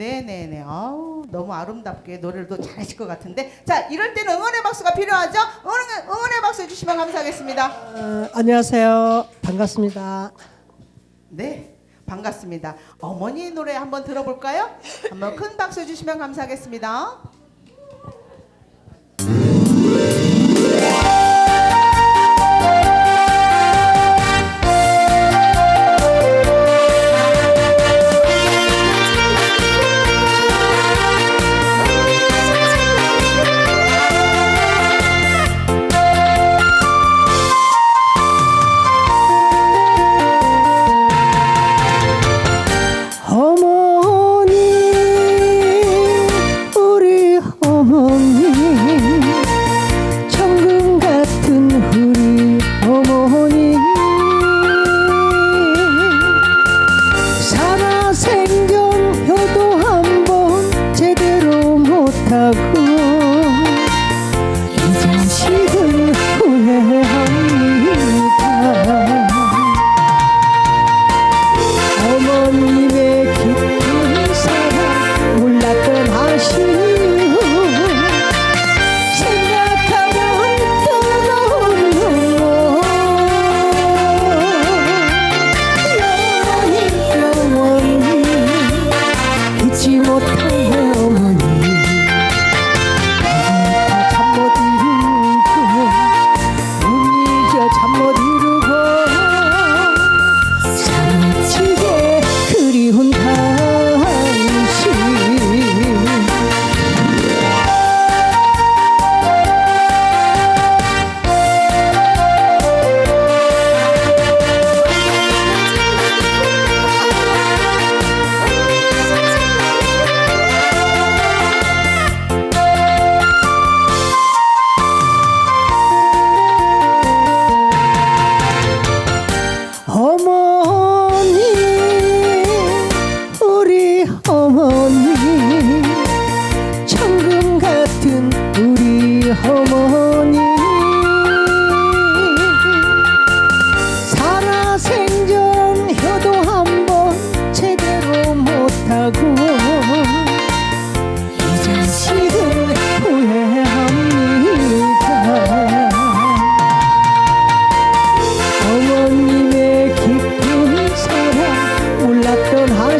네네네. 아우 너무 아름답게 노래를 또 잘하실 것 같은데 자 이럴 때는 응원의 박수가 필요하죠? 응원, 응원의 박수 해주시면 감사하겠습니다. 어, 안녕하세요. 반갑습니다. 네 반갑습니다. 어머니 노래 한번 들어볼까요? 한번 큰 박수 해주시면 감사하겠습니다.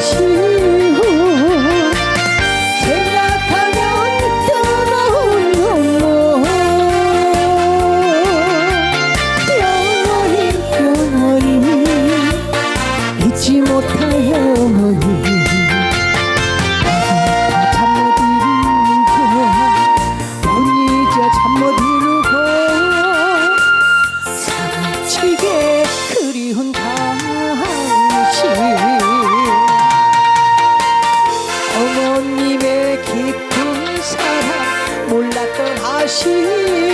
아쉬워 생각하면 뜨거운 눈물 영원히 영원히 잊지 못할 영원히 잠못 이루게 못 잊어 잠못 이루 you.